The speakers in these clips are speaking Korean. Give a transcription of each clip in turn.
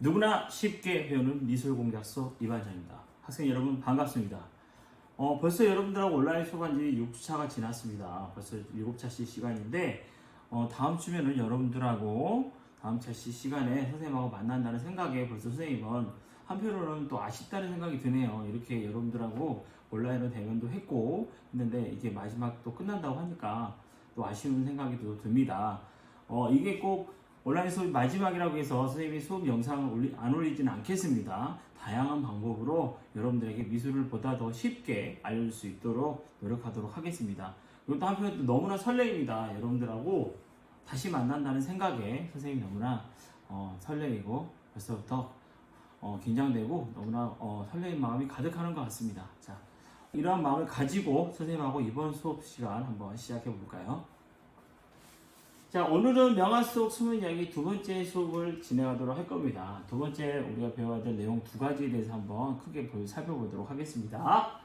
누구나 쉽게 배우는 미술 공작소 이반장입니다. 학생 여러분 반갑습니다. 어, 벌써 여러분들하고 온라인 수업한 지 6차가 지났습니다. 벌써 7차씩 시간인데 어, 다음 주면은 여러분들하고 다음 차씩 시간에 선생님하고 만난다는 생각에 벌써 선생님은 한편으로는 또 아쉽다는 생각이 드네요. 이렇게 여러분들하고 온라인으로 대면도 했고 했는데 이게 마지막 또 끝난다고 하니까 또 아쉬운 생각이 또 듭니다. 어, 이게 꼭 온라인 수업 마지막이라고 해서 선생님이 수업 영상을 올리, 안 올리지는 않겠습니다. 다양한 방법으로 여러분들에게 미술을 보다 더 쉽게 알려줄 수 있도록 노력하도록 하겠습니다. 그리고 또 한편에 또 너무나 설레입니다. 여러분들하고 다시 만난다는 생각에 선생님이 너무나 어, 설레이고 벌써부터 어, 긴장되고 너무나 어, 설레는 마음이 가득하는 것 같습니다. 자, 이러한 마음을 가지고 선생님하고 이번 수업 시간 한번 시작해 볼까요? 자, 오늘은 명화 속 숨은 이야기 두 번째 수업을 진행하도록 할 겁니다. 두 번째 우리가 배워야 될 내용 두 가지에 대해서 한번 크게 볼- 살펴보도록 하겠습니다.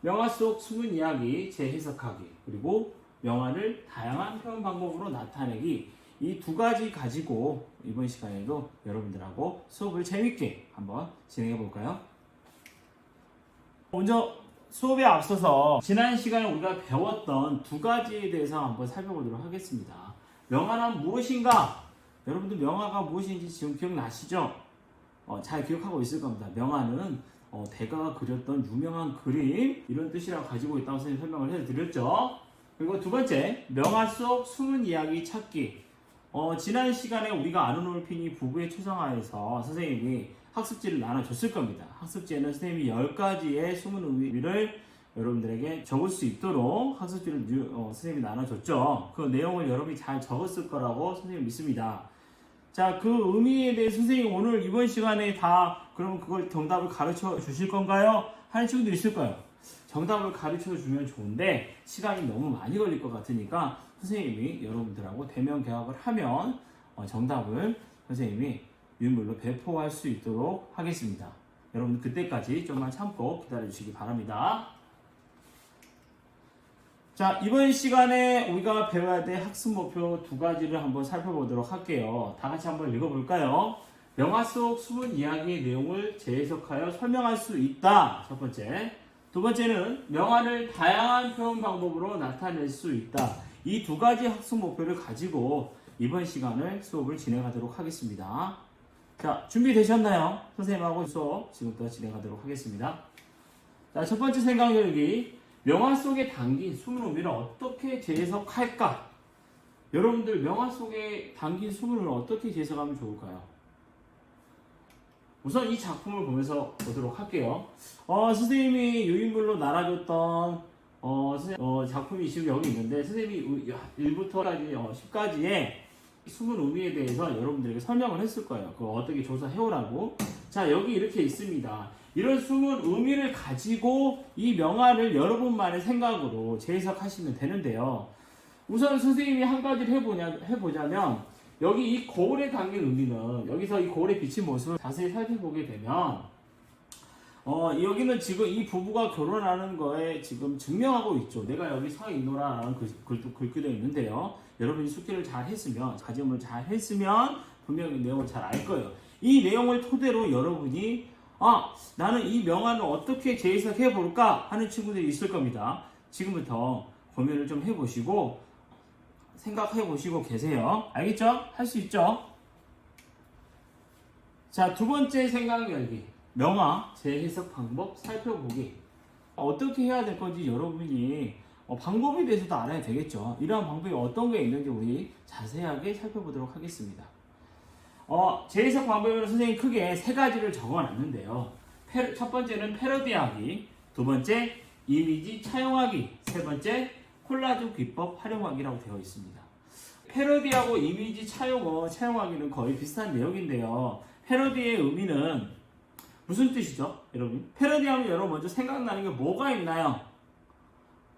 명화 속 숨은 이야기 재해석하기 그리고 명화를 다양한 표현 방법으로 나타내기 이 두 가지 가지고 이번 시간에도 여러분들하고 수업을 재밌게 한번 진행해 볼까요? 먼저 수업에 앞서서 지난 시간에 우리가 배웠던 두 가지에 대해서 한번 살펴보도록 하겠습니다. 명화는 무엇인가? 여러분들 명화가 무엇인지 지금 기억나시죠? 어, 잘 기억하고 있을 겁니다. 명화는 어, 대가가 그렸던 유명한 그림 이런 뜻이라고 가지고 있다고 선생님 설명을 해드렸죠. 그리고 두 번째 명화 속 숨은 이야기 찾기. 어, 지난 시간에 우리가 아르놀핀이 부부의 초상화에서 선생님이 학습지를 나눠줬을 겁니다. 학습지에는 선생님이 10가지의 숨은 의미를 여러분들에게 적을 수 있도록 학습지를 뉴- 어, 선생님이 나눠줬죠. 그 내용을 여러분이 잘 적었을 거라고 선생님 믿습니다. 자, 그 의미에 대해 선생님 오늘 이번 시간에 다 그러면 그걸 정답을 가르쳐 주실 건가요? 하는 친구도 있을 거예요. 정답을 가르쳐 주면 좋은데 시간이 너무 많이 걸릴 것 같으니까 선생님이 여러분들하고 대면 개학을 하면 어, 정답을 선생님이 유물로 배포할 수 있도록 하겠습니다. 여러분 그때까지 좀만 참고 기다려 주시기 바랍니다. 자, 이번 시간에 우리가 배워야 될 학습 목표 두 가지를 한번 살펴보도록 할게요. 다 같이 한번 읽어볼까요? 영화 속 숨은 이야기의 내용을 재해석하여 설명할 수 있다. 첫 번째. 두 번째는 명화를 다양한 표현 방법으로 나타낼 수 있다. 이 두 가지 학습 목표를 가지고 이번 시간을 수업을 진행하도록 하겠습니다. 자, 준비되셨나요? 선생님하고 수업 지금부터 진행하도록 하겠습니다. 자, 첫 번째 생각 열기. 명화 속에 담긴 숨은 의미를 어떻게 재해석할까? 여러분들 명화 속에 담긴 숨을 어떻게 재해석하면 좋을까요? 우선 이 작품을 보면서 보도록 할게요. 어, 선생님이 유인물로 나눠줬던 어, 어, 작품이 지금 여기 있는데 선생님이 1부터까지 어, 10까지의 숨은 의미에 대해서 여러분들에게 설명을 했을 거예요. 그거 어떻게 조사해오라고. 자, 여기 이렇게 있습니다. 이런 숨은 의미를 가지고 이 명화를 여러분만의 생각으로 재해석하시면 되는데요. 우선 선생님이 한 가지를 해보냐, 해보자면, 여기 이 거울에 담긴 의미는, 여기서 이 거울에 비친 모습을 자세히 살펴보게 되면, 어, 여기는 지금 이 부부가 결혼하는 거에 지금 증명하고 있죠. 내가 여기 서 있노라라는 글, 글도 글귀도 있는데요. 여러분이 숙제를 잘 했으면, 자점을 잘 했으면, 분명히 내용을 잘 알 거예요. 이 내용을 토대로 여러분이 아, 나는 이 명화를 어떻게 재해석해 볼까 하는 친구들이 있을 겁니다. 지금부터 고민을 좀 해보시고 생각해 보시고 계세요. 알겠죠? 할 수 있죠? 자, 두 번째 생각 열기. 명화 재해석 방법 살펴보기. 어떻게 해야 될 건지 여러분이 어, 방법에 대해서도 알아야 되겠죠. 이러한 방법이 어떤 게 있는지 우리 자세하게 살펴보도록 하겠습니다. 어, 재해석 방법에는 선생님이 크게 세 가지를 적어놨는데요. 패- 첫 번째는 패러디하기, 두 번째 이미지 차용하기, 세 번째 콜라주 기법 활용하기라고 되어 있습니다. 패러디하고 이미지 차용어, 차용하기는 거의 비슷한 내용인데요. 패러디의 의미는 무슨 뜻이죠, 여러분? 패러디하면 여러분 먼저 생각나는 게 뭐가 있나요?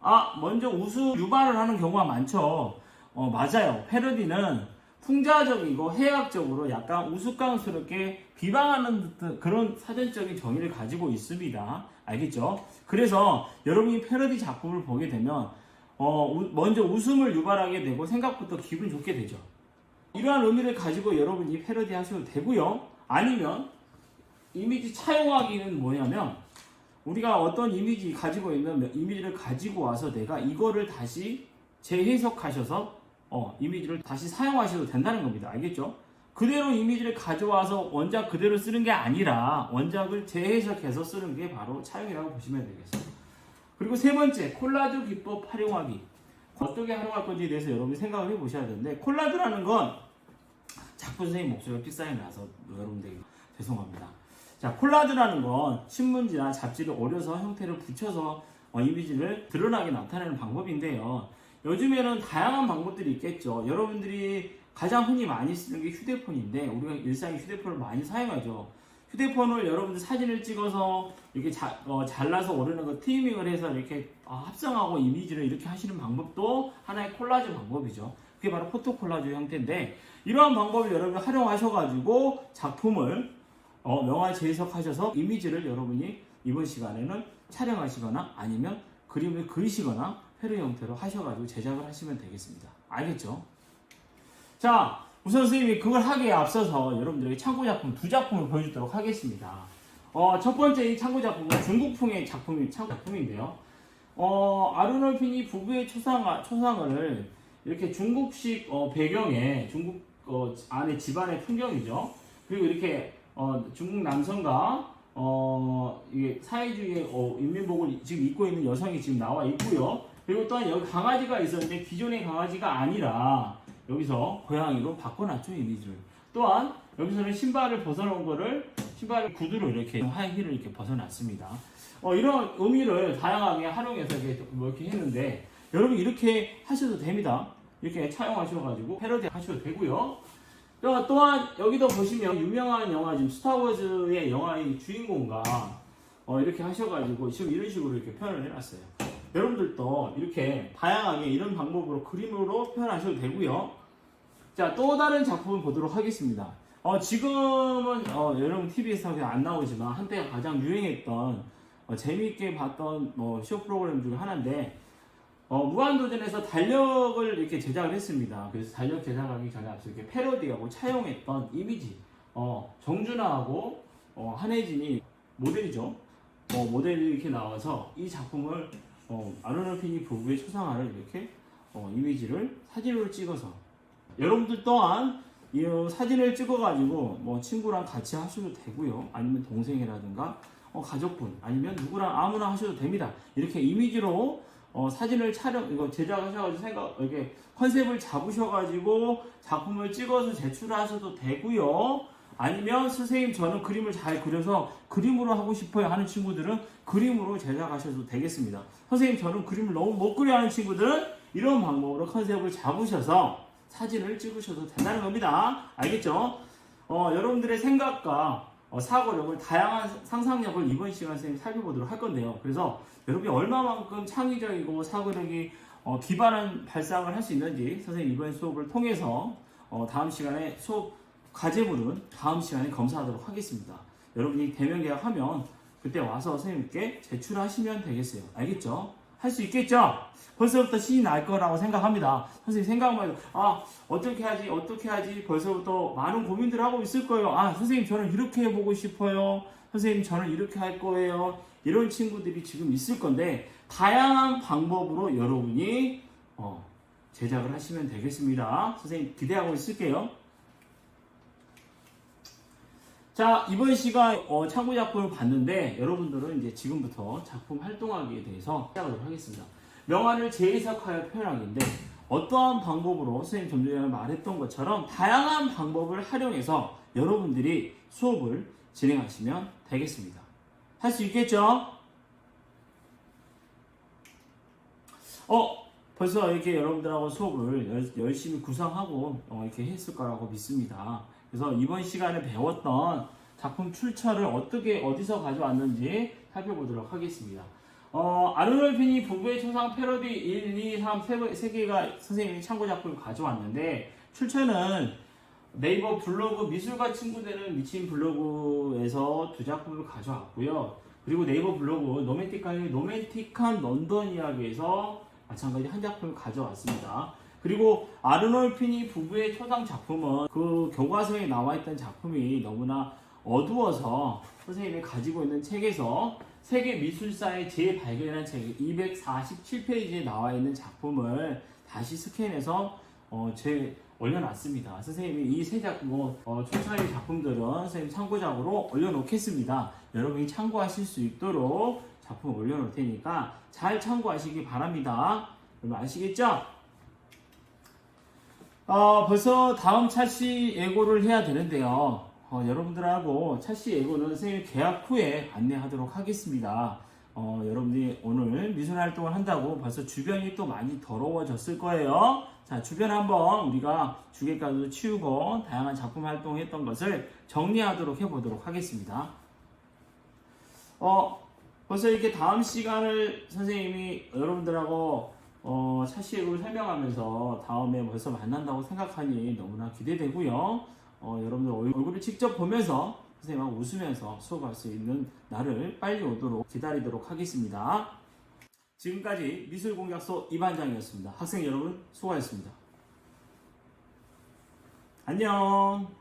아, 먼저 우수 유발을 하는 경우가 많죠. 어, 맞아요. 패러디는 풍자적이고 해학적으로 약간 우스꽝스럽게 비방하는 듯한 그런 사전적인 정의를 가지고 있습니다. 알겠죠? 그래서 여러분이 패러디 작품을 보게 되면 어, 우- 먼저 웃음을 유발하게 되고 생각부터 기분 좋게 되죠. 이러한 의미를 가지고 여러분이 패러디 하셔도 되고요. 아니면 이미지 차용하기는 뭐냐면 우리가 어떤 이미지 가지고 있는 이미지를 가지고 와서 내가 이거를 다시 재해석하셔서 어, 이미지를 다시 사용하셔도 된다는 겁니다. 알겠죠? 그대로 이미지를 가져와서 원작 그대로 쓰는 게 아니라 원작을 재해석해서 쓰는 게 바로 차용이라고 보시면 되겠습니다. 그리고 세 번째, 콜라주 기법 활용하기. 어떻게 활용할 건지에 대해서 여러분이 생각을 해보셔야 되는데, 콜라주라는 건 자꾸 선생님 목소리가 픽사이 나서 여러분들 죄송합니다. 자, 콜라주라는 건 신문지나 잡지를 오려서 형태를 붙여서 어, 이미지를 드러나게 나타내는 방법인데요. 요즘에는 다양한 방법들이 있겠죠. 여러분들이 가장 흔히 많이 쓰는 게 휴대폰인데 우리가 일상에 휴대폰을 많이 사용하죠. 휴대폰을 여러분들 사진을 찍어서 이렇게 자- 어, 잘라서 오르는 거 트리밍을 해서 이렇게 어, 합성하고 이미지를 이렇게 하시는 방법도 하나의 콜라주 방법이죠. 그게 바로 포토 콜라주 형태인데 이러한 방법을 여러분이 활용하셔가지고 작품을 어, 명화 재해석하셔서 이미지를 여러분이 이번 시간에는 촬영하시거나 아니면 그림을 그리시거나 회로 형태로 하셔가지고 제작을 하시면 되겠습니다. 알겠죠? 자, 우선 선생님이 그걸 하기에 앞서서 여러분들에게 참고 작품 두 작품을 보여주도록 하겠습니다. 어, 첫 번째 이 참고 작품은 중국풍의 작품이 참고 작품인데요. 어, 아르놀핀이 부부의 초상, 초상을 이렇게 중국식 어, 배경에 중국 어, 안에 집안의 풍경이죠. 그리고 이렇게 어, 중국 남성과 어, 이게 사회주의 어, 인민복을 지금 입고 있는 여성이 지금 나와 있고요. 그리고 또한 여기 강아지가 있었는데 기존의 강아지가 아니라 여기서 고양이로 바꿔놨죠 이미지를. 또한 여기서는 신발을 벗어놓은 거를 신발 구두로 이렇게 하이 힐을 이렇게 벗어놨습니다. 어, 이런 의미를 다양하게 활용해서 이렇게, 뭐 이렇게 했는데 여러분 이렇게 하셔도 됩니다. 이렇게 차용하셔가지고 패러디 하셔도 되고요. 또- 또한 여기도 보시면 유명한 영화 지금 스타워즈의 영화의 주인공과 어, 이렇게 하셔가지고 지금 이런 식으로 이렇게 표현을 해놨어요. 여러분들도 이렇게 다양하게 이런 방법으로 그림으로 표현하셔도 되고요. 자, 또 다른 작품을 보도록 하겠습니다. 어, 지금은 어, 여러분 TV에서 안 나오지만 한때 가장 유행했던 어, 재미있게 봤던 뭐, 쇼 프로그램 중에 하나인데 어, 무한도전에서 달력을 이렇게 제작을 했습니다. 그래서 달력 제작하기 전에 앞서 이렇게 패러디하고 차용했던 이미지 어, 정준하하고 어, 한혜진이 모델이죠. 어, 모델이 이렇게 나와서 이 작품을 어, 아르노피니 부부의 초상화를 이렇게 어, 이미지를 사진으로 찍어서 여러분들 또한 이 어, 사진을 찍어가지고 뭐 친구랑 같이 하셔도 되고요. 아니면 동생이라든가 어, 가족분 아니면 누구랑 아무나 하셔도 됩니다. 이렇게 이미지로 어, 사진을 촬영 이거 제작하셔가지고 생각 이렇게 컨셉을 잡으셔가지고 작품을 찍어서 제출하셔도 되고요. 아니면 선생님 저는 그림을 잘 그려서 그림으로 하고 싶어요 하는 친구들은 그림으로 제작하셔도 되겠습니다. 선생님 저는 그림을 너무 못 그려 하는 친구들은 이런 방법으로 컨셉을 잡으셔서 사진을 찍으셔도 된다는 겁니다. 알겠죠? 어, 여러분들의 생각과 어, 사고력을 다양한 상상력을 이번 시간 선생님 살펴보도록 할 건데요. 그래서 여러분이 얼마만큼 창의적이고 사고력이 어, 기반한 발상을 할 수 있는지 선생님 이번 수업을 통해서 어, 다음 시간에 수업 과제물은 다음 시간에 검사하도록 하겠습니다. 여러분이 대면 계약하면 그때 와서 선생님께 제출하시면 되겠어요. 알겠죠? 할 수 있겠죠? 벌써부터 신이 날 거라고 생각합니다. 선생님 생각만 해도 아 어떻게 하지 어떻게 하지 벌써부터 많은 고민들 하고 있을 거예요. 아 선생님 저는 이렇게 해보고 싶어요. 선생님 저는 이렇게 할 거예요. 이런 친구들이 지금 있을 건데 다양한 방법으로 여러분이 어, 제작을 하시면 되겠습니다. 선생님 기대하고 있을게요. 자 이번 시간 어, 참고 작품을 봤는데 여러분들은 이제 지금부터 작품 활동하기에 대해서 시작하도록 하겠습니다. 명화를 재해석하여 표현하기인데 어떠한 방법으로 선생님 좀 전에 말했던 것처럼 다양한 방법을 활용해서 여러분들이 수업을 진행하시면 되겠습니다. 할 수 있겠죠? 어 벌써 이렇게 여러분들하고 수업을 열, 열심히 구상하고 어, 이렇게 했을 거라고 믿습니다. 그래서 이번 시간에 배웠던 작품 출처를 어떻게 어디서 가져왔는지 살펴보도록 하겠습니다. 어, 아르놀핀이 부부의 초상 패러디 1, 2, 3, 3, 세 개가 선생님이 참고 작품을 가져왔는데 출처는 네이버 블로그 미술과 친구되는 미친 블로그에서 두 작품을 가져왔고요. 그리고 네이버 블로그 노맨틱한 노맨틱한 런던 이야기에서 마찬가지 한 작품을 가져왔습니다. 그리고 아르놀피니 부부의 초상 작품은 그 교과서에 나와 있던 작품이 너무나 어두워서 선생님이 가지고 있는 책에서 세계 미술사의 재발견한 책 247페이지에 나와 있는 작품을 다시 스캔해서 어, 제 올려놨습니다. 선생님이 이 세 작품, 뭐, 어, 초사의 작품들은 선생님 참고작으로 올려놓겠습니다. 여러분이 참고하실 수 있도록 작품 올려놓을 테니까 잘 참고하시기 바랍니다. 여러분 아시겠죠? 어, 벌써 다음 차시 예고를 해야 되는데요. 어, 여러분들하고 차시 예고는 선생님 계약 후에 안내하도록 하겠습니다. 어, 여러분들이 오늘 미술 활동을 한다고 벌써 주변이 또 많이 더러워졌을 거예요. 자, 주변 한번 우리가 주객가도 치우고 다양한 작품 활동했던 것을 정리하도록 해보도록 하겠습니다. 어, 벌써 이렇게 다음 시간을 선생님이 여러분들하고 어, 차시 예고를 설명하면서 다음에 벌써 만난다고 생각하니 너무나 기대되고요. 어, 여러분들 얼- 얼굴을 직접 보면서 선생님하고 웃으면서 수업할 수 있는 날을 빨리 오도록 기다리도록 하겠습니다. 지금까지 미술공약소 이반장이었습니다. 학생 여러분 수고하셨습니다. 안녕.